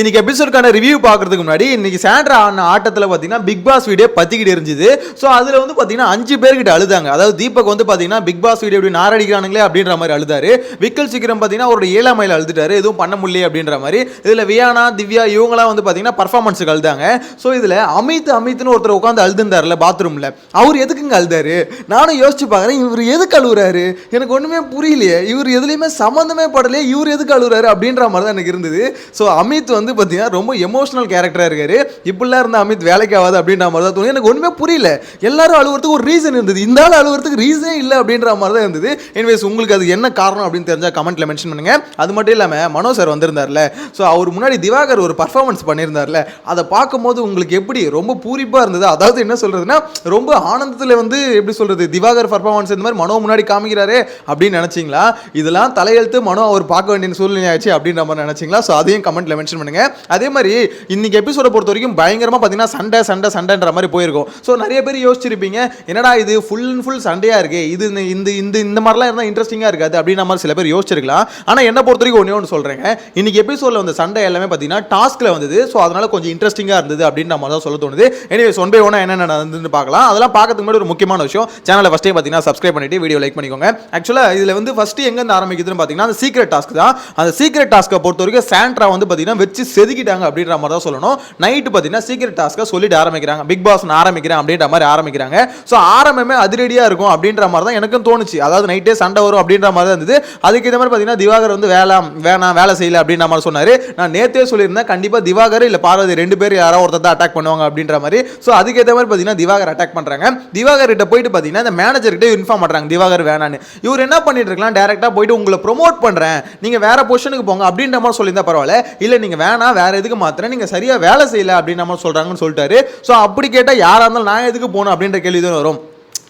இன்னைக்கு எபிசோடுக்கான ரிவ்யூ பார்க்கறதுக்கு முன்னாடி இன்னைக்கு சாண்ட்ரா ஆன ஆட்டத்தில் பார்த்தீங்கன்னா பிக் பாஸ் வீடியோ பற்றிக்கிட்டு இருந்துச்சு. ஸோ அதில் வந்து பார்த்தீங்கன்னா அஞ்சு பேர்கிட்ட அழுதாங்க. அதாவது தீபக் வந்து பார்த்தீங்கன்னா பிக் பாஸ் வீடியோ இப்படி நாரடிக்கிறானுங்களே அப்படின்ற மாதிரி அழுதாரு. விக்கல் சீக்கிரம் பார்த்தீங்கன்னா அவரோட ஏழாமையில் அழுதுட்டாரு. எதுவும் பண்ண முடியல அப்படின்ற மாதிரி. இதில் வியானா திவ்யா இவங்களாம் வந்து பார்த்தீங்கன்னா பர்ஃபார்மன்ஸுக்கு அழுதாங்க. ஸோ இதில் அமித் அமித்னு ஒருத்தர் உட்காந்து அழுதுந்தார்ல பாத்ரூமில் அவர் எதுக்குங்க அழுதாரு? நானும் யோசிச்சு பார்க்குறேன் இவர் எதுக்கு அழுகுறாரு எனக்கு ஒன்றுமே புரியலையே. இவர் எதுலேயுமே சம்மந்தமே படலையே இவர் எதுக்கு அழுகுறாரு அப்படின்ற மாதிரி தான் எனக்கு இருந்தது. ஸோ அமித் வந்து பார்த்தீங்கன்னா ரொம்ப எமோஷனல் கேரக்டராக இருக்காரு. இப்படிலாம் இருந்த அமித் வேலைக்கு ஆகாது அப்படின்ற மாதிரி தான் தோணும் எனக்கு ஒன்றுமே புரியல. எல்லாரும் அழுகிறதுக்கு ஒரு ரீசன் இருந்தது. இந்த ஆள் அழுகிறதுக்கு ரீசனே இல்லை அப்படின்ற மாதிரி தான் இருந்தது. எனிவேஸ் உங்களுக்கு அது என்ன காரணம் அப்படின்னு தெரிஞ்சா கமெண்ட்டில் மென்ஷன் பண்ணுங்க. அது மட்டும் இல்லாமல் மனோ சார் வந்திருந்தார்ல. ஸோ அவர் முன்னாடி திவாகர் ஒரு பர்ஃபார்மன்ஸ் பண்ணியிருந்தார்ல. அதை பார்க்கும்போது உங்களுக்கு எப்படி ரொம்ப பூரிப்பாக இருந்தது? அதாவது என்ன சொல்கிறதுனா ரொம்ப ஆனந்தத்தில் வந்து எப்படி சொல்கிறது திவாகர் பர்ஃபார்மன்ஸ் இந்த மாதிரி மனோ முன்னாடி காமிக்கிறாரே அப்படின்னு நினச்சிங்களா? இதெல்லாம் தலையெழுத்து மனோ அவர் பார்க்க வேண்டிய சூழ்நிலை ஆச்சு அப்படின்ற மாதிரி நினைச்சீங்களா? ஸோ அதையும் கமெண்ட்டில் மென்ஷன் பண்ணுங்க அதே மாதிரி இன்னைக்கு எபிசோட பொறுத்த வரைக்கும் பயங்கரமாக பார்த்தீங்கன்னா சண்டை சண்டை சண்டைன்ற மாதிரி போயிருக்கும். ஸோ நிறைய பேர் யோசிச்சிருப்பீங்க என்னடா இது ஃபுல் அண்ட் ஃபுல் சண்டையாக இருக்கு? இது இந்த- இந்த இந்த இந்த மாதிரிலாம் இருந்தால் இன்ட்ரெஸ்டிங்காக இருக்காது? அப்படின்ற மாதிரி சில பேர் யோசிச்சிருக்கலாம். ஆனால் என்ன பொறுத்த வரைக்கும் ஒன்றே ஒன்று சொல்கிறேங்க இன்னைக்கு எபிசோடில் வந்த சண்டை எல்லாமே பார்த்தீங்கன்னா டாஸ்கில் வந்தது. ஸோ அதனால கொஞ்சம் இன்ட்ரெஸ்டிங்காக இருந்தது அப்படின்ற மாதிரி தான் சொல்ல தோணுது. எனிவேஸ் ஒன் பை ஒன் என்னென்ன நடந்துன்னு பார்க்கலாம். அதெல்லாம் பார்க்கறதுக்கு முன்னாடி ஒரு முக்கியமான விஷயம் சேனலை ஃபஸ்ட்டே பார்த்தீங்கன்னா சப்ஸ்கிரைப் பண்ணிட்டு வீடியோ லைக் பண்ணிக்கோங்க. ஆக்சுவலாக இதில் வந்து ஃபஸ்ட்டு எங்கேருந்து ஆரம்பிக்குதுன்னு பார்த்தீங்கன்னா அந்த சீக்ரெட் டாஸ்க் தான். அந்த சீக்ரெட் டாஸ்க்கை பொறுத்த வரைக்கும் சாண்ட்ரா வந்து பார்த்தீங்கன்னா வெச்சு செதுக்கிட்டாங்க அப்படின்ற மாதிரி தான் சொல்லணும். நைட்டு பார்த்தீங்கன்னா சீக்கிரம் டாஸ்க்கை சொல்லிட்டு ஆரம்பிக்கிறாங்க. பிக் பாஸ் நான் ஆரம்பிக்கிறேன் அப்படின்ற மாதிரி ஆரம்பிக்கிறாங்க. ஸோ ஆரம்பமே அதிரடியாக இருக்கும் அப்படின்ற மாதிரி தான் எனக்கும் தோணுச்சு. அதாவது நைட்டே சண்டை வரும் அப்படின்ற மாதிரி தான் இருந்தது. அதுக்கு இந்த மாதிரி பார்த்தீங்கன்னா திவாகர் வந்து வேலை வேணாம் வேலை செய்யல அப்படின்ற மாதிரி சொன்னார். நான் நேத்தே சொல்லியிருந்தேன் கண்டிப்பாக திவாகர் இல்லை பார்வதி ரெண்டு பேர் யாரோ ஒருத்தர் தான் அட்டாக் பண்ணுவாங்க அப்படின்ற மாதிரி. ஸோ அதுக்கேற்ற மாதிரி பார்த்தீங்கன்னா திவாகர் அட்டாக் பண்ணுறாங்க திவாகர் கிட்ட போயிட்டு பார்த்தீங்கன்னா இந்த மேனேஜர் கிட்ட இன்ஃபார்ம் பண்ணுறாங்க திவாகர் வேணான்னு. இவர் என்ன பண்ணிட்டு இருக்கலாம்? டேரெக்டாக போயிட்டு உங்களை ப்ரொமோட் பண்ணுறேன் நீங்கள் வேற பொசிஷனுக்கு போங்க அப்படின்ற மாதிரி சொல்லியிருந்தா பரவாயில்ல. இல்லை நீங்கள் வேணாம் வேற எதுக்கு மாத்திரம் நீங்கள் சரியாக வேலை செய்யல அப்படின்னு நம்ம சொல்கிறாங்கன்னு சொல்லிட்டாரு. ஸோ அப்படி கேட்டால் யாராக இருந்தாலும் நான் எதுக்கு போகணும் அப்படின்ற கேள்வி தான் வரும்.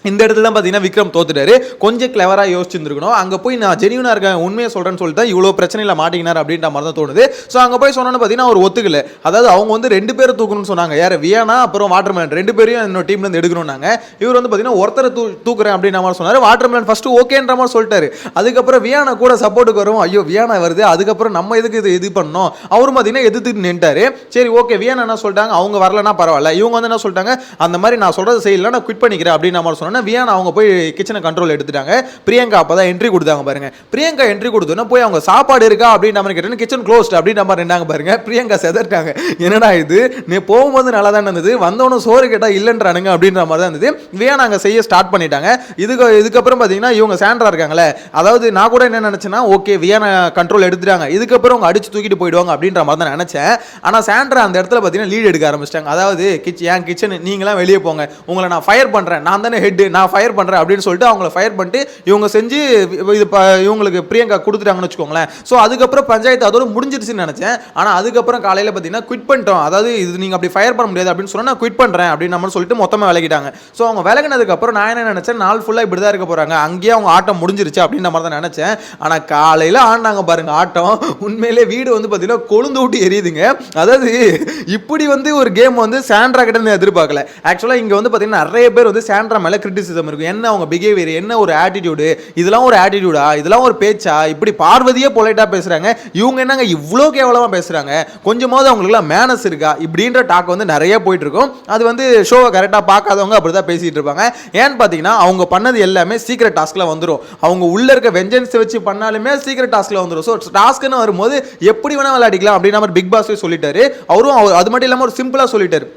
இந்த இடத்துல தான் பார்த்தீங்கன்னா விக்ரம் தோத்துட்டாரு. கொஞ்சம் கிளவராக யோசிச்சிருந்துருக்கணும். அங்கே போய் நான் ஜெனியூனாக இருக்கேன் உண்மையை சொல்கிறேன்னு சொல்லிட்டு தான் இவ்வளோ பிரச்சனையில் மாட்டிக்கினார் அப்படின்ற மாதிரி தான் தோணுது. ஸோ அங்கே போய் சொன்னோன்னு பார்த்தீங்கன்னா அவர் ஒத்துக்கல. அதாவது அவங்க வந்து ரெண்டு பேரை தூக்கணும்னு சொன்னாங்க. யார்? வியானா அப்புறம் வாட்டர்மேன் ரெண்டு பேரையும் என்னோட டீம்லேருந்து எடுக்கணும்னாங்க. இவர் வந்து பார்த்தீங்கன்னா ஒருத்தரை தூ தூக்குறேன் அப்படின்ற மாதிரி சொன்னார். வாட்டர்மேன் ஃபஸ்ட்டு ஓகேன்ற மாதிரி சொல்லிட்டாரு. அதுக்கப்புறம் வியானா கூட சப்போர்ட்டுக்கு வரும் ஐயோ வியானா வருது. அதுக்கப்புறம் நம்ம எதுக்கு இது இது பண்ணோம் அவரும் பார்த்தீங்கன்னா எதிர்த்து நின்ட்டாரு சரி ஓகே வியானா என்ன சொல்லிட்டாங்க? அவங்க வரலன்னா பரவாயில்ல. இவங்க வந்து என்ன சொல்லிட்டாங்க? அந்த மாதிரி நான் சொல்கிறது செய்யல நான் குவிட் பண்ணிக்கிறேன் அப்படின்ற மாதிரி சொன்னோன்னே வியான் அவங்க போய் கிச்சனை கண்ட்ரோல் எடுத்துட்டாங்க. பிரியங்கா அப்போ தான் என்ட்ரி கொடுத்தாங்க பாருங்க. பிரியங்கா என்ட்ரி கொடுத்தோன்னா போய் அவங்க சாப்பாடு இருக்கா அப்படின்னு நம்ம கேட்டேன் கிச்சன் க்ளோஸ்ட் அப்படின்ற மாதிரி நின்னாங்க பாருங்க. பிரியங்கா செதறிட்டாங்க. என்னடா இது? நீ போகும்போது நல்லா தான் இருந்தது? வந்தவனும் சோறு கேட்டால் இல்லைன்றானுங்க அப்படின்ற மாதிரி தான் இருந்தது. வியான் அங்கே செய்ய ஸ்டார்ட் பண்ணிட்டாங்க. இதுக்கு இதுக்கப்புறம் பார்த்தீங்கன்னா இவங்க சாண்ட்ரா இருக்காங்களே அதாவது நான் கூட என்ன நினச்சேன்னா ஓகே வியானை கண்ட்ரோல் எடுத்துட்டாங்க. இதுக்கப்புறம் அவங்க அடிச்சு தூக்கிட்டு போயிடுவாங்க அப்படின்ற மாதிரி தான் நினச்சேன். ஆனால் சாண்ட்ரா அந்த இடத்துல பார்த்தீங்கன்னா லீட் எடுக்க ஆரம்பிச்சிட்டாங்க. அதாவது கிச் என் கிச்சன் நீங்களாம் வெளியே போங்க. உங்களை நான் ஃபயர் பண்ணுறேன் நான் தானே ஹெட் நான் ஃபயர் பண்ணுறேன் அப்படின்னு சொல்லிட்டு அவங்கள ஃபயர் பண்ணிட்டு இவங்க செஞ்சு இது ப- இவங்களுக்கு பிரியங்கா கொடுத்துட்டாங்கன்னு வச்சுக்கோங்களேன். ஸோ அதுக்கப்புறம் பஞ்சாயத்து அதோட முடிஞ்சிருச்சுன்னு நினச்சேன். ஆனால் அதுக்கப்புறம் காலையில் பார்த்தீங்கன்னா குவிட் பண்ணிட்டோம். அதாவது இது நீங்கள் அப்படி ஃபயர் பண்ண முடியாது அப்படின்னு சொன்னால் நான் குவிட் பண்ணுறேன் அப்படின்னு நம்ம சொல்லிட்டு மொத்தமாக விலகிட்டாங்க. ஸோ அவங்க விலகினதுக்கப்புறம் நான் என்ன நினச்சேன்? நாள் ஃபுல்லாக இப்படி தான் இருக்க போகிறாங்க அங்கேயே அவங்க ஆட்டம் முடிஞ்சிருச்சு அப்படின்ற மாதிரி தான் நினச்சேன். ஆனால் காலையில் ஆடினாங்க பாருங்க ஆட்டம். உண்மையிலே வீடு வந்து பார்த்தீங்கன்னா கொழுந்து விட்டு எரியுதுங்க. அதாவது இப்படி வந்து ஒரு கேம் வந்து சாண்ட்ரா கிட்ட எதிர்பார்க்கல. ஆக்சுவலாக இங்கே வந்து பார்த்தீங்கன்னா நிறைய பேர் வந்து சாண்ட்ரா மேலே கிரிட்டிசிசம் இருக்கும். என்ன அவங்க பிஹேவியர் என்ன ஒரு ஆட்டிடியூடு இதெல்லாம் ஒரு ஆட்டிடியூடா இதெல்லாம் ஒரு பேச்சா? இப்படி பார்வதியே பொலைட்டாக பேசுகிறாங்க இவங்க என்னங்க இவ்வளோ கேவலமாக பேசுகிறாங்க கொஞ்சமாவது அவங்களுக்குலாம் மேனஸ் இருக்கா? இப்படின்ற டாக் வந்து நிறைய போயிட்டு இருக்கும் அது வந்து ஷோவை கரெக்டாக பார்க்காதவங்க அப்படி தான் பேசிகிட்டு இருப்பாங்க. ஏன்னு பார்த்தீங்கன்னா அவங்க பண்ணது எல்லாமே சீக்கிரட் டாஸ்கில் வந்துடும் அவங்க உள்ள இருக்க வெஞ்சன்ஸை வச்சு பண்ணாலுமே சீக்கிரட் டாஸ்கில் வந்துடும் ஸோ டாஸ்க்குன்னு வரும்போது எப்படி வேணால் விளையாடிக்கலாம் அப்படின்னு நம்ம பிக் பாஸே சொல்லிட்டாரு. அவரும் அவர் அது மட்டும் இல்லாமல் ஒரு சிம்பிளாக சொல்லிட்டாரு.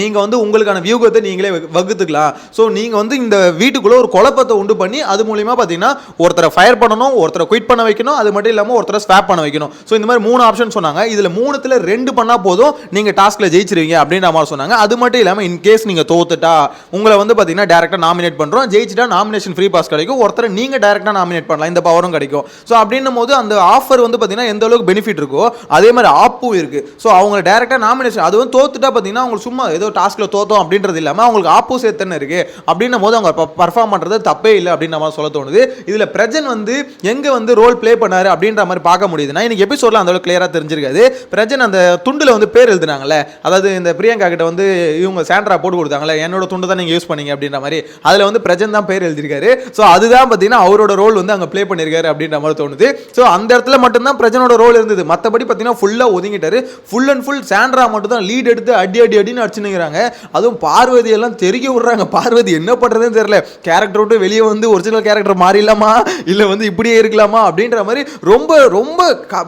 நீங்கள் வந்து உங்களுக்கான வியூகத்தை நீங்களே வகுத்துக்கலாம். ஸோ நீங்கள் வந்து இந்த வீட்டுக்குள்ளே ஒரு குழப்பத்தை உண்டு பண்ணி அது மூலியமாக பார்த்தீங்கன்னா ஒருத்தரை ஃபயர் பண்ணணும் ஒருத்தரை குயிட் பண்ண வைக்கணும் அது மட்டும் இல்லாமல் ஒருத்தரை ஸ்வாப் பண்ண வைக்கணும். ஸோ இந்த மாதிரி மூணு ஆப்ஷன் சொன்னாங்க. இதில் மூணுத்தில் ரெண்டு பண்ணால் போதும் நீங்கள் டாஸ்கில் ஜெயிச்சிருவீங்க அப்படின்ற மாதிரி சொன்னாங்க. அது மட்டும் இல்லாமல் இன் கேஸ் நீங்கள் தோத்துட்டா உங்களை வந்து பார்த்தீங்கன்னா டேரெக்டாக நாமினேட் பண்ணுறோம் ஜெயிச்சிட்டா நாமினேஷன் ஃப்ரீ பாஸ் கிடைக்கும். ஒருத்தரை நீங்கள் டேரெக்டாக நாமினேட் பண்ணலாம். இந்த பவரும் கிடைக்கும். ஸோ அப்படின்னும் போது அந்த ஆஃபர் வந்து பார்த்தீங்கன்னா எந்த அளவுக்கு பெனிஃபிட் இருக்கோ அதே மாதிரி ஆப்பும் இருக்குது ஸோ அவங்க டேரெக்டாக நாமினேஷன் அது வந்து தோத்துட்டா பார்த்தீங்கன்னா அவங்க சும்மா ஏதோ ஏதோ தோத்தோம் அப்படின்றது இல்லாமல் அவங்களுக்கு ஆப்போசிட் தானே இருக்குது அப்படின்னும் போது அவங்க பர்ஃபார்ம் பண்ணுறது தப்பே இல்லை அப்படின்னு நம்ம சொல்ல தோணுது. இதில் பிரஜன் வந்து எங்கே வந்து ரோல் ப்ளே பண்ணார் அப்படின்ற மாதிரி பார்க்க முடியுதுன்னா இன்னைக்கு எபிசோடில் அந்த அளவுக்கு தெரிஞ்சிருக்காது. பிரஜன் அந்த துண்டில் வந்து பேர் எழுதுனாங்கல்ல. அதாவது இந்த பிரியங்கா கிட்ட வந்து இவங்க சாண்ட்ரா போட்டு கொடுத்தாங்களே என்னோட துண்டு தான் நீங்கள் யூஸ் பண்ணீங்க அப்படின்ற மாதிரி. அதில் வந்து பிரஜன் தான் பேர் எழுதியிருக்காரு. ஸோ அதுதான் பார்த்தீங்கன்னா அவரோட ரோல் வந்து அங்கே ப்ளே பண்ணியிருக்காரு அப்படின்ற மாதிரி தோணுது. ஸோ அந்த இடத்துல மட்டும்தான் பிரஜனோட ரோல் இருந்தது. மற்றபடி பார்த்தீங்கன்னா ஃபுல்லாக ஒதுங்கிட்டாரு. ஃபுல் அண்ட் ஃபுல் சாண்ட்ரா மட்டும் தான் லீட் எடுத்து அடி அடி அடின்னு அடிச்சுனுங்கிறாங்க அதுவும் பார்வதி எல்லாம் தெருக்கி விடுறாங்க. பார்வதி என்ன பண்றதுன்னு தெரியல. கேரக்டர் விட்டு வெளியே வந்து ஒரிஜினல் கேரக்டர் மாறிடலாமா? இல்லை வந்து இப்படியே இருக்கலாமா? அப்படின்ற மாதிரி ரொம்ப ரொம்ப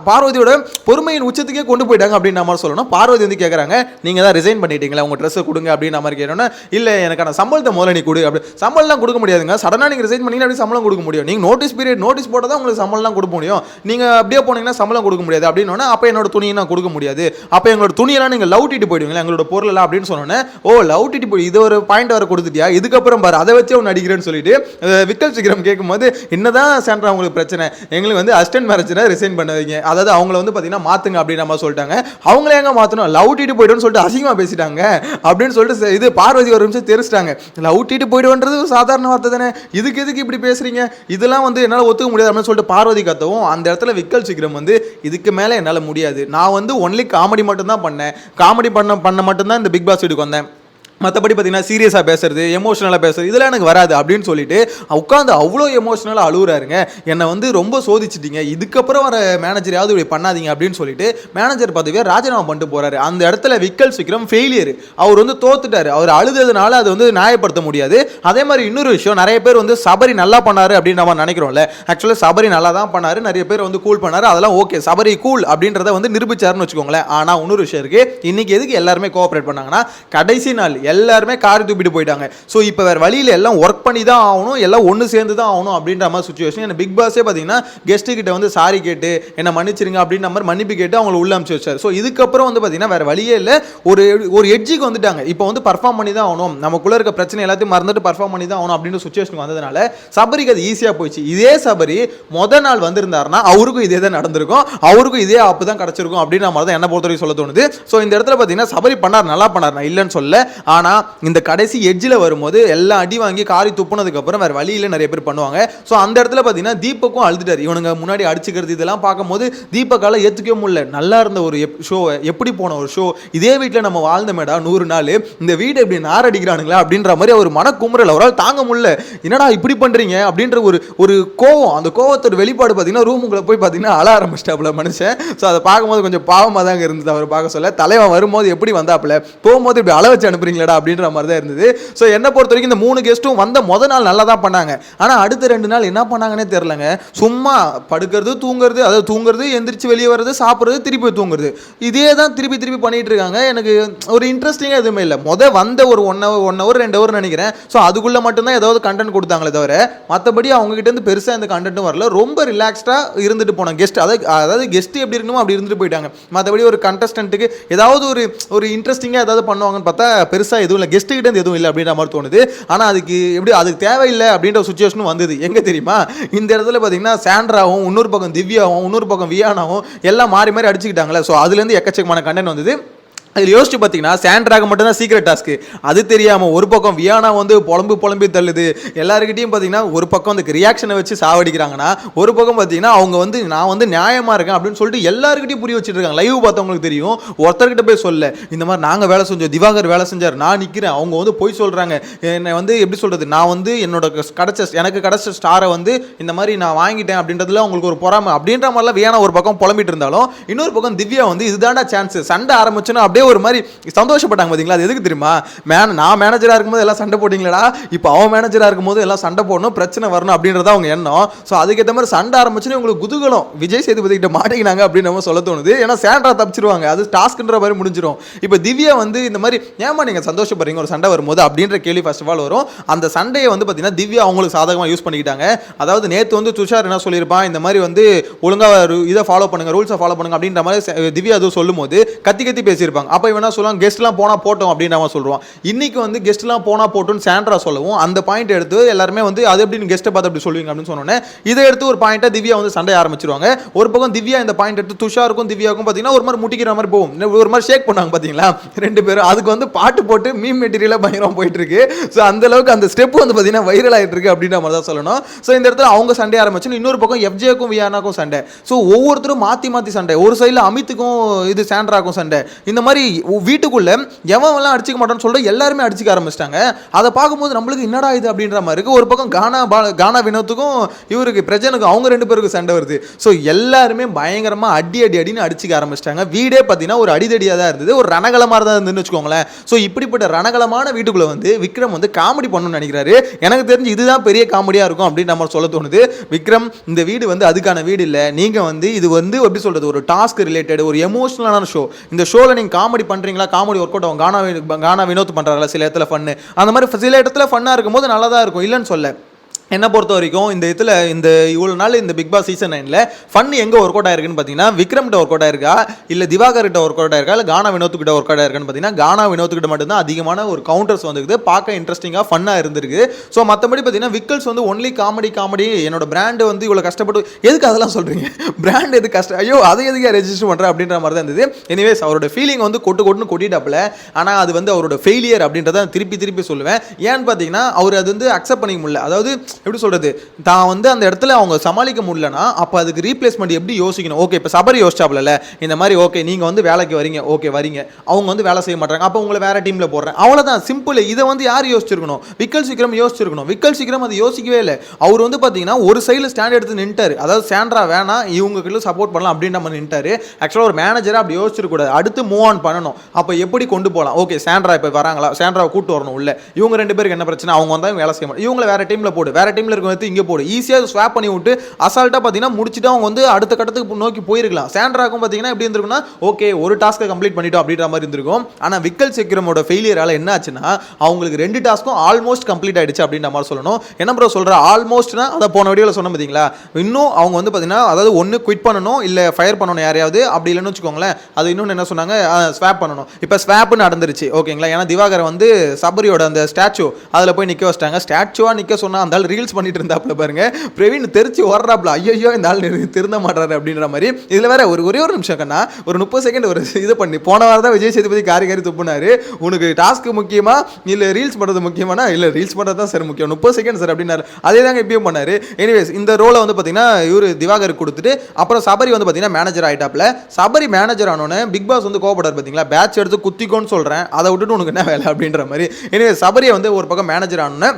பார்வதியோட பொறுமையின் உச்சத்துக்கே கொண்டு போயிட்டாங்க அப்படின்ற மாதிரி சொல்லணும். பார்வதி வந்து கேட்குறாங்க நீங்கள் தான் ரிசைன் பண்ணிட்டீங்களா? உங்கள் ட்ரெஸ்ஸை கொடுங்க அப்படின்ற மாதிரி கேட்டோன்னா இல்லை எனக்கான சம்பளத்தை முதல்ல நீ கொடு அப்படி சம்பளம்லாம் கொடுக்க முடியாதுங்க. சடனாக நீங்கள் ரிசைன் பண்ணீங்கன்னா அப்படி சம்பளம் கொடுக்க முடியும்? நீங்கள் நோட்டீஸ் பீரியட் நோட்டீஸ் போட்டால் தான் உங்களுக்கு சம்பளம்லாம் கொடுக்க முடியும். நீங்கள் அப்படியே போனீங்கன்னா சம்பளம் கொடுக்க முடியாது. அப்படின்னு அப்போ என்னோட துணியை நான் கொடுக்க முடியாது. அப்போ எங்களோட துணியெல்லாம் நீங்கள் லவ் டிட்டு போயிடுவீங்களா? எங்களோட பொருள் எல்லாம் அப்படின்னு சொன்னோன்னே ஓ லவ் டிட்டு போய் இது ஒரு பாயிண்ட் வர கொடுத்துட்டியா? இதுக்கப்புறம் பாரு அதை வச்சு அவன் நடிக்கிறேன்னு சொல்லிட்டு விக்கல் சிக்ரம் கேட்கும்போது என்னதான் சேண்டா அவங்களுக்கு பிரச்சனை. எங்களுக்கு வந்து அசிஸ்டன்ட் மேரேஜ்னா ரிசைன் பண்ணாதீங்க. அதாவது அவங்கள வந்து பார்த்தீங்கன்னா மாத்துங்க அப்படின்னு நம்ம சொல்லிட்டாங்க. அவங்கள எங்க மாற்றணும் லவ் டிட்டு போய்டுன்னு சொல்லிட்டு அசிங்கமாக பேசிட்டாங்க அப்படின்னு சொல்லிட்டு இது பார்வதி ஒரு நிமிஷம் தெரிச்சிட்டாங்க லவ் டிட்டு போய்டுன்றது சாதாரண வார்த்தை தானே. இதுக்கு எதுக்கு இப்படி பேசுறீங்க? இதெல்லாம் வந்து என்னால் ஒத்துக்க முடியாது அப்படின்னு சொல்லிட்டு பார்வதி கத்தவும் அந்த இடத்துல விக்கல் சிக்கிரம் வந்து இதுக்கு மேலே என்னால் முடியாது. நான் வந்து ஒன்லி காமெடி மட்டும்தான் பண்ணேன். காமெடி பண்ண பண்ண மட்டும்தான் இந்த பிக் பாஸ் കാണിച്ചു കൊടുക്കുന്നേ மற்றபடி பார்த்தீங்கன்னா சீரியஸாக பேசுறது எமோஷனலாக பேசுறது இதெல்லாம் எனக்கு வராது அப்படின்னு சொல்லிட்டு உட்காந்து அவ்வளோ எமோஷனலாக அழுகுறாருங்க என்னை வந்து ரொம்ப சோதிச்சிட்டிங்க. இதுக்கப்புறம் வர மேனேஜரையாவது இப்படி பண்ணாதீங்க அப்படின்னு சொல்லிட்டு மேனேஜர் பதவியை ராஜினாமா பண்ணிட்டு போறாரு. அந்த இடத்துல விக்கல் சிக்ரம் ஃபெயிலியர் அவர் வந்து தோத்துட்டாரு. அவர் அழுததுனால அது வந்து நியாயப்படுத்த முடியாது. அதே மாதிரி இன்னொரு விஷயம் நிறைய பேர் வந்து சபரி நல்லா பண்ணாரு அப்படின்னு நம்ம நினைக்கிறோம்ல. ஆக்சுவலாக சபரி நல்லா தான் பண்ணாரு. நிறைய பேர் வந்து கூல் பண்ணாரு. அதெல்லாம் ஓகே சபரி கூல் அப்படின்றத வந்து நிரூபிச்சாருன்னு வச்சுக்கோங்களேன். ஆனால் இன்னொரு விஷயம் இருக்கு. இன்னைக்கு எதுக்கு எல்லாருமே கோஆப்ரேட் பண்ணாங்கன்னா கடைசி நாள் எல்லாருமே காரி தூப்பிட்டு போயிட்டாங்க. ஸோ இப்போ வேறு வழியில் எல்லாம் ஒர்க் பண்ணி தான் ஆகணும் எல்லாம் ஒன்று சேர்ந்து தான் ஆகணும் அப்படின்ற மாதிரி சுச்சுவேஷன் என்ன பிக் பாஸே பார்த்தீங்கன்னா கெஸ்ட்டுக்கிட்ட வந்து சாரி கேட்டு என்ன மன்னிச்சிருங்க அப்படின்ற மாதிரி மன்னிப்பு கேட்டு அவங்களை உள்ள அனுப்பிச்சு வச்சார். ஸோ இதுக்கப்புறம் வந்து பார்த்தீங்கன்னா வேறு வழியே இல்லை. ஒரு ஒரு எட்ஜுக்கு வந்துட்டாங்க. இப்போ வந்து பர்ஃபார்ம் பண்ணி தான் ஆகணும். நமக்குள்ளே இருக்க பிரச்சனை எல்லாத்தையும் மறந்துட்டு பர்ஃபார்ம் பண்ணி தான் ஆகணும் அப்படின்ற சுச்சுவேஷனுக்கு வந்ததுனால சபரிக்கு அது ஈஸியாக போயிடுச்சு. இதே சபரி முத நாள் வந்திருந்தாருன்னா அவருக்கும் இதே தான் நடந்திருக்கும். அவருக்கும் இதே ஆப்பு தான் கிடச்சிருக்கும் அப்படின்ற மாதிரி தான் என்ன பொறுத்தவரைக்கும் சொல்ல தோணுது. ஸோ இந்த இடத்துல பார்த்தீங்கன்னா சபரி பண்ணார் நல்லா பண்ணார். நான் இல்லைன்னு சொல்ல ஆனால் இந்த கடைசி எட்ஜில் வரும்போது எல்லாம் அடி வாங்கி காரி துப்புனதுக்கப்புறம் வேறு வழியில் நிறைய பேர் பண்ணுவாங்க. ஸோ அந்த இடத்துல பார்த்தீங்கன்னா தீபக்கும் அழுதுட்டார். இவனுங்க முன்னாடி அடிச்சுக்கிறது இதெல்லாம் பார்க்கும்போது தீபக்கால ஏற்றுக்கவே முடியல. நல்லா இருந்த ஒரு ஷோ எப்படி போன ஒரு ஷோ இதே வீட்டில் நம்ம வாழ்ந்தமேடா நூறு நாள். இந்த வீடு இப்படி நார் அடிக்கிறானுங்களா? அப்படின்ற மாதிரி ஒரு மனக்குமுறல். அவரால் தாங்க முடியல. என்னடா இப்படி பண்ணுறீங்க அப்படின்ற ஒரு ஒரு கோவம். அந்த கோவத்தோட வெளிப்பாடு பார்த்தீங்கன்னா ரூமுக்குள்ள போய் பார்த்தீங்கன்னா அழ ஆரம்பிச்சிட்டாப்புல மனுஷன். ஸோ அதை பார்க்கும்போது கொஞ்சம் பாவமாக தாங்க இருந்தது அவர் பார்க்க சொல்ல. தலைவன் வரும்போது எப்படி வந்தாப்புல? போகும்போது இப்படி அள வச்சு அனுப்புறீங்களாடா அப்படின்ற மாதிரி தான் இருந்தது. ஸோ என்ன பொறுத்த வரைக்கும் இந்த மூணு கெஸ்ட்டும் வந்த முத நாள் நல்லா தான் பண்ணாங்க. ஆனால் அடுத்த ரெண்டு நாள் என்ன பண்ணாங்கன்னே தெரிலங்க சும்மா படுக்கிறது தூங்குறது அதாவது தூங்குறது எந்திரிச்சு வெளியே வர்றது சாப்பிட்றது திருப்பி தூங்குறது. இதே தான் திருப்பி திருப்பி பண்ணிட்டு இருக்காங்க. எனக்கு ஒரு இன்ட்ரெஸ்டிங்காக எதுவுமே இல்லை. முத வந்த ஒரு ஒன் ஹவர் ஒன் ஹவர் ரெண்டு ஹவர் நினைக்கிறேன். ஸோ அதுக்குள்ளே மட்டும்தான் ஏதாவது கண்டென்ட் கொடுத்தாங்களே தவிர மற்றபடி அவங்ககிட்டேருந்து இருந்து பெருசாக எந்த கண்டென்ட்டும் வரல. ரொம்ப ரிலாக்ஸ்டாக இருந்துட்டு போனோம் கெஸ்ட் அதாவது அதாவது கெஸ்ட் எப்படி இருக்கணுமோ அப்படி இருந்துட்டு போயிட்டாங்க. மற்றபடி ஒரு கண்டஸ்டன்ட்டுக்கு ஏதாவது ஒரு ஒரு இன்ட்ரெஸ்டிங்காக ஏதாவது பண்ணுவாங்கன்னு பார்த்தா பெருசாக எதுவும் இல்லை. கெஸ்ட் கிட்ட எதுவும் இல்லை அப்படின்ற மாதிரி தோணுது. ஆனால் அதுக்கு எப்படி அதுக்கு தேவையில்லை அப்படின்ற சுச்சுவேஷனும் வந்தது. எங்கே தெரியுமா? இந்த இடத்துல பார்த்தீங்கன்னா சாண்ட்ராவும் இன்னொரு பக்கம் திவ்யாவும் இன்னொரு பக்கம் வியானாவும் எல்லாம் மாறி மாறி அடிச்சுக்கிட்டாங்களே ஸோ அதுலேருந்து எக்கச்சக்கமான கண்டென்ட் வந்தது. அதில் யோசிச்சு பார்த்தீங்கன்னா சாண்ட்ராக மட்டும்தான் சீக்ரெட் டாஸ்க்கு அது தெரியாமல் ஒரு பக்கம் வியானா வந்து புலம்பு புலம்பி தள்ளுது. எல்லாருக்கிட்டையும் பார்த்தீங்கன்னா ஒரு பக்கம் அந்த ரியாக்ஷனை வச்சு சாவடிக்கிறாங்கன்னா ஒரு பக்கம் பார்த்தீங்கன்னா அவங்க வந்து நான் வந்து நியாயமாக இருக்கேன் அப்படின்னு சொல்லிட்டு எல்லாருக்கிட்டையும் புரிய வச்சுட்டு இருக்காங்க. லைவ் பார்த்தவங்களுக்கு தெரியும். ஒருத்தர்கிட்ட போய் சொல்ல இந்த மாதிரி நாங்கள் வேலை செஞ்சோம். திவாகர் வேலை செஞ்சார். நான் நிற்கிறேன் அவங்க வந்து போய் சொல்கிறாங்க என்னை வந்து எப்படி சொல்கிறது நான் வந்து என்னோட கிடைச்ச எனக்கு கிடச்ச ஸ்டாரை வந்து இந்த மாதிரி நான் வாங்கிட்டேன் அப்படின்றதுல அவங்களுக்கு ஒரு பொறாமை. அப்படின்ற மாதிரிலாம் வியானா ஒரு பக்கம் புலம்பிட்டு இருந்தாலும் இன்னொரு பக்கம் திவ்யா வந்து இதுதான்டா சான்ஸ் சண்டை ஆரம்பிச்சுன்னா அப்படியே ஒரு மாதிரி சந்தோஷப்பட்டாங்க பார்த்தீங்களா அது எதுக்கு தெரியுமா? மேன நான் மேனேஜராக இருக்கும்போது எல்லாம் சண்டை போட்டிங்களடா. இப்போ அவன் மேனேஜராக இருக்கும்போது எல்லாம் சண்டை போடணும் பிரச்சனை வரணும் அப்படின்றத அவங்க எண்ணம். ஸோ அதுக்கேற்ற மாதிரி சண்டை ஆரம்பிச்சுன்னு உங்களுக்கு குதூகலம். விஜய் சேதுபதி கிட்ட மாட்டிக்கினாங்க அப்படின்னு நம்ம சொல்ல தோணுது. ஏன்னா சேண்டரா தப்பிச்சிருவாங்க. அது டாஸ்க்குன்ற மாதிரி முடிஞ்சிடும் இப்போ திவ்யா வந்து இந்த மாதிரி ஏமா நீங்கள் சந்தோஷப்படுறீங்க? ஒரு சண்டை வரும்போது? அப்படின்ற கேள்வி ஃபர்ஸ்ட் ஆஃப் ஆல் வரும். அந்த சண்டையை வந்து பார்த்தீங்கன்னா திவ்யா அவங்களுக்கு சாதகமாக யூஸ் பண்ணிக்கிட்டாங்க. அதாவது நேற்று வந்து துஷார் என்ன சொல்லியிருப்பான் இந்த மாதிரி வந்து ஒழுங்காக இதை ஃபாலோ பண்ணுங்க ரூல்ஸை ஃபாலோ பண்ணுங்க அப்படின்ற மாதிரி ச- திவ்யா அதுவும் சொல்லும்போது கத்தி கத்தி பேசியிருப்பாங்க. அப்போ இவனா சொல்லுவான்? கெஸ்ட்லாம் போனால் போட்டோம் அப்படின்னு அவன் சொல்லுவான். இன்னைக்கு வந்து கெஸ்ட்லாம் போனால் போட்டோம்னு சாண்ட்ரா சொல்லவும் அந்த பாயிண்ட் எடுத்து எல்லாருமே வந்து அது எப்படின்னு கெஸ்ட்டை பார்த்து அப்படி சொல்லுவீங்க அப்படின்னு சொன்னோன்னே இதை எடுத்து ஒரு பாயிண்ட்டை திவ்யா வந்து சண்டை ஆரம்பிச்சிருவாங்க. ஒரு பக்கம் திவ்யா இந்த பாயிண்ட் எடுத்து துஷாருக்கும் திவ்யாவுக்கும் பார்த்தீங்கன்னா ஒரு மாதிரி முட்டிக்கிற மாதிரி போகும். ஒரு மாதிரி ஷேக் பண்ணாங்க பார்த்தீங்களா? ரெண்டு பேரும். அதுக்கு வந்து பாட்டு போட்டு மீம் மெட்டீரியலாக பயங்கரம் போயிட்டு இருக்கு ஸோ அந்த அளவுக்கு அந்த ஸ்டெப் வந்து பார்த்தீங்கன்னா வைரல் ஆகிட்டு இருக்கு அப்படின்ற மாதிரி தான் சொல்லணும். ஸோ இந்த இடத்துல அவங்க சண்டை ஆரம்பிச்சு இன்னொரு பக்கம் எஃப்ஜேக்கும் வியானாக்கும் சண்டை. ஸோ ஒவ்வொருத்தரும் மாற்றி மாற்றி சண்டை. ஒரு சைடில் அமித்துக்கும் இது சாண்ட்ராக்கும் சண்டை. இந்த மாதிரி வீட்டுக்குள்ள எவன்லாம் அடிச்சிக்க அடிச்சுக்க மாட்டான்னு சொல்லிட்டு எல்லாருமே அடிச்சுக்க ஆரம்பிச்சிட்டாங்க. அதை பார்க்கும்போது நம்மளுக்கு என்னடா இது அப்படின்ற மாதிரி இருக்கு. ஒரு பக்கம் கானா பா- கானா வினோத்துக்கும் இவருக்கு பிரஜனுக்கும் அவங்க ரெண்டு பேருக்கும் சண்டை வருது. ஸோ எல்லாருமே பயங்கரமாக அடி அடி அடின்னு அடிச்சிக்க ஆரம்பிச்சிட்டாங்க. வீடே பார்த்தீங்கன்னா ஒரு அடிதடியாக தான் இருந்தது. ஒரு ரணகலமாக தான் இருந்துன்னு வச்சுக்கோங்களேன். ஸோ இப்படிப்பட்ட ரணகலமான வீட்டுக்குள்ளே வந்து விக்ரம் வந்து காமெடி பண்ணணும்னு நினைக்கிறாரு. எனக்கு தெரிஞ்சு இதுதான் பெரிய காமெடியாக இருக்கும் அப்படின்னு நம்ம சொல்ல தோணுது. விக்ரம் இந்த வீடு வந்து அதுக்கான வீடு இல்லை. நீங்கள் வந்து இது வந்து எப்படி சொல்கிறது ஒரு டாஸ்க் ரிலேட்டட் ஒரு எமோஷனலான ஷோ இந்த ஷோவில் நீங்கள் காமெடி பண்ணுறீங்களா காமெடி ஒர்க் அவுட் ஆகும் கானா கானா வினோத் பண்ணுறாங்களா சில இடத்துல ஃபன்னு அந்த மாதிரி சில இடத்துல ஃபன்னாக இருக்கும்போது நல்லா தான் இருக்கும். இல்லைன்னு சொல்ல என்னை பொறுத்த வரைக்கும் இந்த இதில் இந்த இவ்வளோ நாள் இந்த பிக் பாஸ் சீசன் நைனில் ஃபன் எங்கே ஒர்க் அவுட் ஆயிருக்குன்னு பார்த்தீங்கன்னா விக்ரம்கிட்ட ஒர்க் அவுட் ஆயிருக்கா? இல்லை திவாகர்கிட்ட ஒர்க் அவுட் ஆயிருக்கா? இல்லை கானா வினோத்துக்கிட்ட ஒர்க் அவுட் ஆயிருக்கான்னு பார்த்தீங்கன்னா கானா வினோத்துக்கிட்ட மட்டும்தான் அதிகமான ஒரு கவுண்டர்ஸ் வந்துருக்குது. பார்க்க இன்ட்ரெஸ்டிங்காக ஃபன்னாக இருந்திருக்கு. ஸோ மற்றபடி பார்த்தீங்கன்னா விக்கல்ஸ் வந்து ஒன்லி காமெடி காமெடி என்னோட பிராண்டு வந்து இவ்வளோ கஷ்டப்பட்டு எதுக்கு அதெல்லாம் சொல்கிறீங்க பிராண்ட் எது கஷ்டம் ஐயோ அதை எதுக்கு ரெஜிஸ்டர் பண்ணுறேன் அப்படின்ற மாதிரி தான் இருந்தது. எனிவேஸ் அவரோட ஃபீலிங் வந்து கொட்டு கொட்டுன்னு கொட்டிட்டாப்புல. ஆனால் அது வந்து அவரோட ஃபெயிலியர் அப்படின்றத திருப்பி திருப்பி சொல்லுவேன். ஏன்னு பார்த்தீங்கன்னா அவர் அது வந்து அக்செப்ட் பண்ணிக்க முடியல. அதாவது எப்படி சொல்கிறது தான் வந்து அந்த இடத்துல அவங்க சமாளிக்க முடியலனா அப்போ அதுக்கு ரீப்ளேஸ்மெண்ட் எப்படி யோசிக்கணும்? ஓகே இப்போ சபரி யோசிச்சாப்ல இந்த மாதிரி ஓகே நீங்கள் வந்து வேலைக்கு வரீங்க ஓகே வரீங்க. அவங்க வந்து வேலை செய்ய மாட்டாங்க அப்போ உங்களை வேறு டீமில் போடுறேன். அவ்வளோதான் சிம்பிள் இதை வந்து யார் யோசிச்சிருக்கணும்? விக்கல் சீக்கிரம் யோசிச்சிருக்கணும். விக்கல் சீக்கிரம் அது யோசிக்கவே இல்லை. அவர் வந்து பார்த்தீங்கன்னா ஒரு சைடில் ஸ்டாண்ட் எடுத்து நின்ட்டார். அதாவது சாண்ட்ரா வேணாம் இவங்ககிட்ட சப்போர்ட் பண்ணலாம் அப்படின்னு நம்ம நின்ட்டார். ஆக்சுவலாக ஒரு மேனேஜராக அப்படி யோசிச்சிருக்கூடாது அடுத்து மூவ் ஆன் பண்ணணும். அப்போ எப்படி கொண்டு போகலாம் ஓகே சாண்ட்ரா இப்போ வராங்களா? சாண்ட்ராவை கூட்டு வரணும் உள்ள. இவங்க ரெண்டு பேருக்கு என்ன பிரச்சனை? அவங்க வந்தால் வேலை செய்ய மாட்டோம் இவங்களை வேறு டீமில் போடு. வேற டீமில் இருக்க வந்து இங்கே போடு. ஈஸியாக ஸ்வாப் பண்ணி விட்டு அசால்ட்டாக பார்த்தீங்கன்னா முடிச்சுட்டு அவங்க வந்து அடுத்த கட்டத்துக்கு நோக்கி போயிருக்கலாம். சாண்ட்ராக்கும் பார்த்தீங்கன்னா எப்படி இருந்திருக்குன்னா ஓகே ஒரு டாஸ்க்கை கம்ப்ளீட் பண்ணிட்டோம் அப்படின்ற மாதிரி இருந்திருக்கும். ஆனால் விக்கல் சிக்கிரமோட ஃபெயிலியரால் என்ன ஆச்சுன்னா அவங்களுக்கு ரெண்டு டாஸ்க்கும் ஆல்மோஸ்ட் கம்ப்ளீட் ஆயிடுச்சு அப்படின்ற மாதிரி சொல்லணும். என்ன ப்ரோ சொல்கிற ஆல்மோஸ்ட்னா அதை போன வீடியோவில் சொன்ன பார்த்தீங்களா இன்னும் அவங்க வந்து பார்த்தீங்கன்னா அதாவது ஒன்று குவிட் பண்ணணும் இல்லை ஃபயர் பண்ணணும் யாரையாவது அப்படி இல்லைன்னு வச்சுக்கோங்களேன். அது இன்னொன்று என்ன சொன்னாங்க? ஸ்வாப் பண்ணணும். இப்போ ஸ்வாப் நடந்துருச்சு ஓகேங்களா ஏன்னா திவாகர் வந்து சபரியோட அந்த ஸ்டாச்சு அதில் போய் நிற்க வச்சிட்டாங்க. ஸ்டாச்சுவாக நிற்க சொன்னால் அந்த ரீல்ஸ் பண்ணிட்டு இருந்தாப்புல பாருங்க. பிரவீன் தெரிச்சு ஓடுறாப்புல. ஐயோ இந்த ஆள் திருந்த மாட்டாரு அப்படின்ற மாதிரி. இதில் வேற ஒரு ஒரே ஒரு நிமிஷம் கண்ணா. ஒரு முப்பது செகண்ட் ஒரு இது பண்ணி. போன வாரம் தான் விஜய் சேதுபதி காரி காரி துப்புனாரு. உனக்கு டாஸ்க் முக்கியமா? இல்லை ரீல்ஸ் பண்ணுறது முக்கியமானா? இல்லை ரீல்ஸ் பண்ணுறது தான் சார் முக்கியம். முப்பது செகண்ட் சார் அப்படின்னாரு. அதே தாங்க இப்பயும் பண்ணாரு. எனிவேஸ் இந்த ரோலை வந்து பார்த்தீங்கன்னா இவர் திவாகர் கொடுத்துட்டு அப்புறம் சபரி வந்து பார்த்தீங்கன்னா மேனேஜர் ஆயிட்டாப்ல சபரி மேனேஜர் ஆனோன்னு பிக் பாஸ் வந்து கோபப்படாரு பார்த்தீங்களா பேட்ச் எடுத்து குத்திக்கோன்னு சொல்கிறேன் அதை விட்டுட்டு உனக்கு என்ன வேலை அப்படின்ற மாதிரி. எனவே சபரியை வந்து ஒரு பக்கம் மேனேஜர் ஆனோன்னு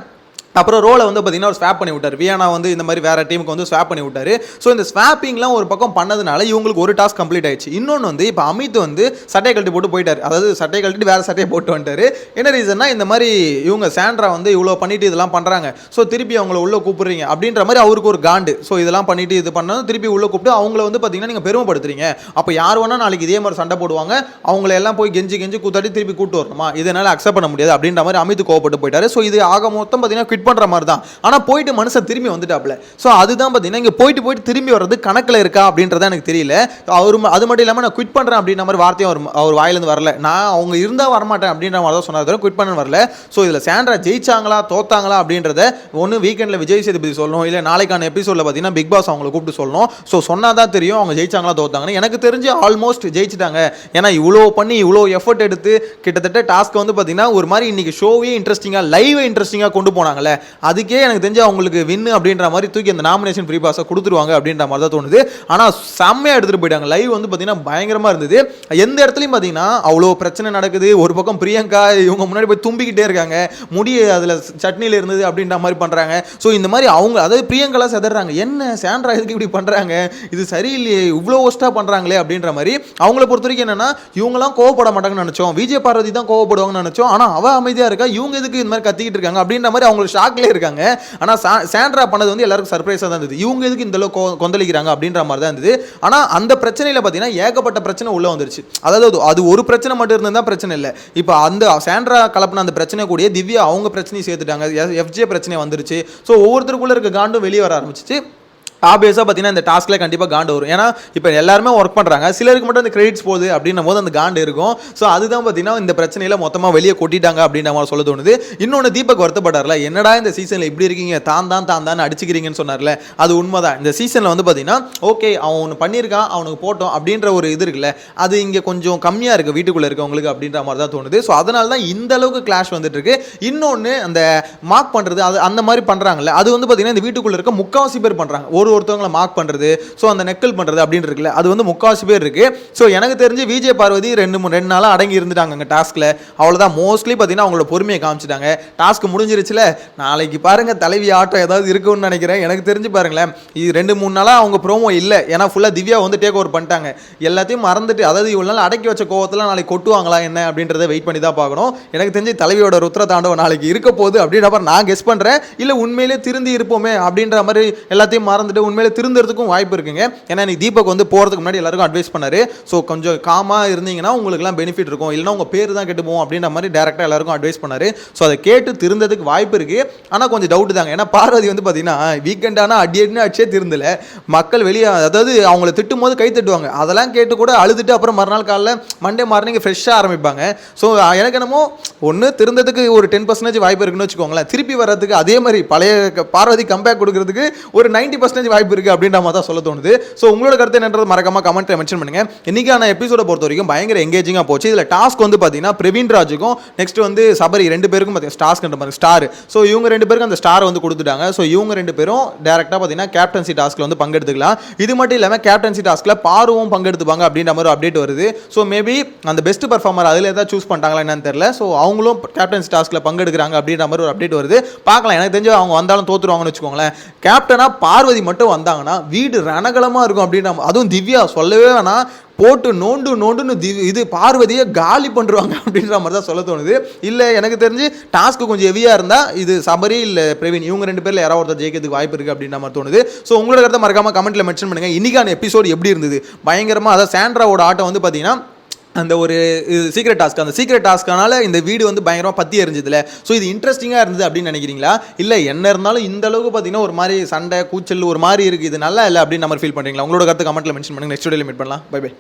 அப்புறம் ரோலை வந்து பார்த்தீங்கன்னா ஒரு ஸ்வாப் பண்ணி விட்டார் வியானா வந்து இந்த மாதிரி வேற டீமுக்கு வந்து ஸ்வாப் பண்ணி விட்டார் ஸோ இந்த ஸ்வாப்பிங்லாம் ஒரு பக்கம் பண்ணதுனால இவங்களுக்கு ஒரு டாஸ்க் கம்ப்ளீட் ஆயிடுச்சு. இன்னொன்று வந்து இப்போ அமித் வந்து சட்டையை கழட்டி போட்டு போயிட்டார். அதாவது சட்டையை கழட்டி வேறு சட்டையை போட்டு வந்துட்டாரு. என்ன ரீசன்னா இந்த மாதிரி இவங்க சாண்ட்ரா வந்து இவ்வளோ பண்ணிட்டு இதெல்லாம் பண்ணுறாங்க ஸோ திருப்பி அவங்கள உள்ளே கூப்பிடுறீங்க. அப்படின்ற மாதிரி அவருக்கு ஒரு காண்டு. ஸோ இதெல்லாம் பண்ணிட்டு இது பண்ணாலும் திருப்பி உள்ளே கூப்பிட்டு அவங்கள வந்து பார்த்தீங்கன்னா நீங்கள் பெருமைப்படுத்துறீங்க. அப்போ யார் வேணால் நாளைக்கு இதே மாதிரி சண்டை போடுவாங்க. அவங்கள எல்லாம் போய் கெஞ்சி கெஞ்சி கூத்தாடி திருப்பி கூட்டு வரணுமா? இதனால் அக்செப்ட் பண்ண முடியாது. அப்படின்ற மாதிரி அமித் கோவப்பட்டு போயிட்டாரு. ஸோ இது ஆக மொத்தம் பார்த்தீங்கன்னா பண்ணுற மாதிரி தான் ஆனால் போயிட்டு மனுஷன் திரும்பி வந்துட்டாப்புல. ஸோ அதுதான் பார்த்தீங்கன்னா இங்கே போயிட்டு போயிட்டு திரும்பி வர்றது கணக்கில் இருக்கா அப்படின்றத எனக்கு தெரியல. அவர் ம- அது மட்டும் இல்லாமல் நான் குவிட் பண்ணுறேன் அப்படின்ற மாதிரி வார்த்தையும் அவர் அவர் வாயிலேருந்து வரல. நான் அவங்க இருந்தால் வரமாட்டேன் அப்படின்ற மாதிரி தான் சொன்னார் குவிட் பண்ண வரல. ஸோ இதில் சாண்ட்ரா ஜெயிச்சாங்களா தோத்தாங்களா அப்படின்றத ஒன்று வீக்கெண்டில் விஜய் சேதுபதி சொல்லணும். இல்லை நாளைக்கான எபிசோடில் பார்த்தீங்கன்னா பிக் பாஸ் அவங்களை கூப்பிட்டு சொல்லணும். ஸோ சொன்னால் தான் தெரியும் அவங்க ஜெயிச்சாங்களா தோத்தாங்கன்னு. எனக்கு தெரிஞ்சு ஆல்மோஸ்ட் ஜெயிச்சிட்டாங்க. ஏன்னா இவ்வளோ பண்ணி இவ்வளோ எஃபர்ட் எடுத்து கிட்டத்தட்ட டாஸ்க் வந்து பார்த்தீங்கன்னா ஒரு மாதிரி இன்றைக்கி ஷோவே இன்ட்ரெஸ்டிங்காக லைவ் இன்ட்ரெஸ்டிங்காக கொண்டு போனாங்களே அதுக்கே எனக்கு தெரிஞ்சு அவங்களுக்கு வின்னு அப்படின்ற மாதிரி தூக்கி அந்த நாமினேஷன் ஃப்ரீ பாஸை கொடுத்துருவாங்க அப்படின்ற மாதிரி தான் தோணுது. ஆனால் செம்மையாக எடுத்துகிட்டு போயிட்டாங்க. லைவ் வந்து பார்த்தீங்கன்னா பயங்கரமாக இருந்தது. எந்த இடத்துலையும் பார்த்தீங்கன்னா அவ்வளோ பிரச்சனை நடக்குது. ஒரு பக்கம் பிரியங்கா இவங்க முன்னாடி போய் தும்பிக்கிட்டே இருக்காங்க. முடி அதில் சட்னியில் இருந்தது அப்படின்ற மாதிரி பண்ணுறாங்க ஸோ இந்த மாதிரி அவங்க அதாவது பிரியங்கெல்லாம் செதறாங்க. என்ன சாண்ட்ரா இதுக்கு இப்படி பண்ணுறாங்க இது சரியில்லையே இவ்வளோ ஒஸ்ட்டாக பண்ணுறாங்களே அப்படின்ற மாதிரி அவங்கள பொறுத்த வரைக்கும் என்னன்னா இவங்களாம் கோவப்பட மாட்டாங்கன்னு நினச்சோம். விஜய் பார்வதி தான் கோவப்படுவாங்கன்னு நினச்சோம். ஆனால் அவள் அமைதியாக இருக்கா? இவங்க எதுக்கு இந்த மாதிரி கத்திக்கிட்டு இருக்காங்க? அப்படின்ற மாதிரி அவங்க ஷாக்லேயே இருக்காங்க. ஆனால் சாண்ட்ரா பண்ணது வந்து எல்லாருக்கும் சர்ப்ரைஸாக தான் இருந்தது. இவங்க எதுக்கு இந்த அளவுக்கு கொ- கொந்தளிக்கிறாங்க அப்படின்ற மாதிரி தான் இருந்தது. ஆனால் அந்த பிரச்சனையில் பார்த்தீங்கன்னா ஏகப்பட்ட பிரச்சனை உள்ள வந்துருச்சு. அதாவது அது- ஒரு பிரச்சனை மட்டும் இருந்தால் தான் பிரச்சனை இல்லை. இப்போ அந்த சாண்ட்ரா கலப்பின அந்த பிரச்சனை கூடிய திவ்யா அவங்க பிரச்சனையும் சேர்த்துட்டாங்க. எஃப்ஜே பிரச்சனை வந்துருச்சு. ஸோ ஒவ்வொருத்தருக்குள்ள இருக்க காண்டும் வெளியே வர ஆரம்பிச்சிச்சு. ஆப்வியஸாக பார்த்தீங்கன்னா இந்த டாஸ்க்கில் கண்டிப்பாக காண்டு வரும். ஏன்னா இப்போ எல்லாருமே ஒர்க் பண்ணுறாங்க சிலருக்கு மட்டும் அந்த கிரெடிட்ஸ் போகுது அப்படின்னும் போது அந்த காண்டு இருக்கும். ஸோ அதுதான் பார்த்தீங்கன்னா இந்த பிரச்சனையில் மொத்தமாக வெளியே கொட்டிட்டாங்க அப்படின்ற மாதிரி சொல்ல தோணுது. இன்னொன்று தீபக் வருத்தப்பட்டார்ல என்னடா இந்த சீசனில் இப்படி இருக்கீங்க? தான் தான் தான் தான் அடிச்சுக்கிறீங்கன்னு சொன்னார்ல. அது உண்மைதான். இந்த சீசனில் வந்து பார்த்தீங்கன்னா ஓகே அவன் ஒன்று பண்ணியிருக்கான் அவனுக்கு போட்டோம் அப்படின்ற ஒரு இது இருக்குல்ல அது இங்கே கொஞ்சம் கம்மியாக இருக்குது வீட்டுக்குள்ளே இருக்கவங்களுக்கு அப்படின்ற மாதிரி தான் தோணுது. ஸோ அதனால தான் இந்த அளவுக்கு கிளாஷ் வந்துட்டு இருக்கு. இன்னொன்று அந்த மார்க் பண்ணுறது அது அந்த மாதிரி பண்ணுறாங்கல்ல அது வந்து பார்த்தீங்கன்னா இந்த வீட்டுக்குள்ளே இருக்க முக்காவாசி பேர் பண்ணுறாங்க ஒரு ஒருத்தவங்களை மார்க் பண்ணுறது ஸோ அந்த நெக்கல் பண்ணுறது அப்படின்னு இருக்குல்ல அது வந்து முக்காவாசி பேர் இருக்குது ஸோ எனக்கு தெரிஞ்சு விஜய் பார்வதி ரெண்டு மூணு ரெண்டு நாளாக அடங்கி இருந்துட்டாங்க அங்கே டாஸ்க்கில் அவ்வளோதான் மோஸ்ட்லி பார்த்தீங்கன்னா அவங்களோட பொறுமையை காமிச்சிட்டாங்க. டாஸ்க் முடிஞ்சிருச்சுல நாளைக்கு பாருங்கள் தலைவி ஆட்டம் ஏதாவது இருக்குன்னு நினைக்கிறேன். எனக்கு தெரிஞ்சு பாருங்களேன் இது ரெண்டு மூணு நாளாக அவங்க ப்ரோமோ இல்லை. ஏன்னா ஃபுல்லாக திவ்யா வந்து டேக் ஓவர் பண்ணிட்டாங்க. எல்லாத்தையும் மறந்துட்டு அதாவது இவ்வளோ நாள் அடக்கி வச்ச கோவத்தில் நாளைக்கு கொட்டுவாங்களா என்ன அப்படின்றத வெயிட் பண்ணி தான் பார்க்கணும். எனக்கு தெரிஞ்சு தலைவியோட ருத்ர தாண்டவம் நாளைக்கு இருக்க போகுது அப்படின்ற மாதிரி நான் கெஸ் பண்ணுறேன் இல்லை உண்மையிலே திருந்தி இருப்போமே அப்படின்ற மாதிரி எல்லாத்தையும் மறந்துட்டு உண்மையிலே திருந்துறதுக்கும் வாய்ப்பு இருக்குங்க. ஏன்னா நீ தீபக் வந்து போகிறதுக்கு முன்னாடி எல்லாருக்கும் அட்வைஸ் பண்ணாரு. ஸோ கொஞ்சம் காமாக இருந்தீங்கன்னா உங்களுக்குலாம் பெனிஃபிட் இருக்கும். இல்லைன்னா உங்கள் பேர் தான் கெட்டு அப்படின்ற மாதிரி டேரெக்டாக எல்லாருக்கும் அட்வைஸ் பண்ணாரு. ஸோ அதை கேட்டு திருந்ததுக்கு வாய்ப்பு இருக்கு. ஆனால் கொஞ்சம் டவுட் தாங்க. ஏன்னா பார்வதி வந்து பார்த்தீங்கன்னா வீக்கெண்ட் ஆனால் அடி அடினு அடிச்சே திருந்தல. மக்கள் வெளியே அதாவது அவங்கள திட்டும் போது கை தட்டுவாங்க. அதெல்லாம் கேட்டு கூட அழுதுட்டு அப்புறம் மறுநாள் காலைல மண்டே மார்னிங் ஃப்ரெஷ்ஷாக ஆரம்பிப்பாங்க. ஸோ எனக்கு என்னமோ ஒன்று திருந்ததுக்கு ஒரு டென் பர்சன்டேஜ் வாய்ப்பு இருக்குன்னு வச்சுக்கோங்களேன். திருப்பி வர்றதுக்கு அதே மாதிரி பழைய பார்வதி கம்பேக் கொடுக்கறதுக்கு ஒரு 90% பர்சன்டேஜ் வாய்ப்பு இருக்குது அப்படின்ற மாதிரி தான் சொல்ல தோணுது. ஸோ உங்களோட கருத்து என்னன்றது மறக்காம கமெண்ட்டில் மென்ஷன் பண்ணுங்க. இன்னைக்கான எபிசோட பொறுத்த வரைக்கும் பயங்கர எங்கேஜிங்காக போச்சு. இதில் டாஸ்க் வந்து பார்த்தீங்கன்னா பிரவீன் ராஜுக்கும் நெக்ஸ்ட் வந்து சபரி ரெண்டு பேருக்கும் பார்த்தீங்கன்னா டாஸ்க்ன்ற மாதிரி ஸ்டார் ஸோ இவங்க ரெண்டு பேருக்கும் அந்த ஸ்டார் வந்து கொடுத்துட்டாங்க. ஸோ இவங்க ரெண்டு பேரும் டேரெக்டாக பார்த்தீங்கன்னா கேப்டன்சி டாஸ்க்கில் வந்து பங்கெடுத்துக்கலாம். இது மட்டும் இல்லாமல் கேப்டன்சி டாஸ்க்கில் பாருவும் பங்கெடுத்துப்பாங்க அப்படின்ற மாதிரி அப்டேட் வருது. ஸோ மேபி அந்த பெஸ்ட் பர்ஃபார்மர் அதில் ஏதாவது சூஸ் பண்ணிட்டாங்களா என்னன்னு தெரியல. ஸோ அவங்களும் கேப்டன்சி டாஸ்க்கில் பங்கெடுக்கிறாங்க அப்படின்ற மாதிரி ஒரு அப்டேட் வருது. பார்க்கலாம். எனக்கு தெரிஞ்சு அவங்க வந்தாலும் தோத்துருவாங்கன்னு வச்சுக்கோங்களேன். கேப்டனாக பார்வதி மட்டும் மட்டும் வந்தாங்கன்னா வீடு ரணகலமாக இருக்கும் அப்படின்னு அதுவும் திவ்யா சொல்லவே வேணாம். போட்டு நோண்டு நோண்டுன்னு திவ் இது பார்வதியை காலி பண்ணுறாங்க அப்படின்ற மாதிரி தான் சொல்ல தோணுது. இல்லை எனக்கு தெரிஞ்சு டாஸ்க்கு கொஞ்சம் ஹெவியாக இருந்தால் இது சபரி இல்லை பிரவீன் இவங்க ரெண்டு பேரில் யாராவது ஒருத்தர் ஜெயிக்கிறதுக்கு வாய்ப்பு இருக்குது அப்படின்ற மாதிரி தோணுது. ஸோ உங்களோட கருத்தை மறக்காமல் கமெண்ட்டில் மென்ஷன் பண்ணுங்கள் இன்றைக்கான எபிசோடு எப்படி இருந்தது? பயங்கரமாக அதாவது சாண்ட்ராவோட ஆட்டம் வந்து பார்த்தீங்கன்னா அந்த ஒரு சீக்ரெட் டாஸ்க் அந்த சீக்ரெட் டாஸ்க்கானால இந்த வீடு வந்து பயங்கரமாக பற்றி எரிஞ்சதுல ஸோ இது இன்ட்ரெஸ்டிங்காக இருந்தது அப்படின்னு நினைக்கிறீங்களா? இல்லை என்ன இருந்தாலும் இந்த அளவுக்கு பார்த்தீங்கன்னா ஒரு மாதிரி சண்டை கூச்சல் ஒரு மாதிரி இருக்குது இது நல்லா இல்லை அப்படின்னு நம்ம ஃபீல் பண்ணுறீங்களா உங்களோட கருத்து கமெண்ட்டில் மென்ஷன் பண்ணுங்க. நெக்ஸ்ட் வீடியோவில் மீட் பண்ணலாம். Bye by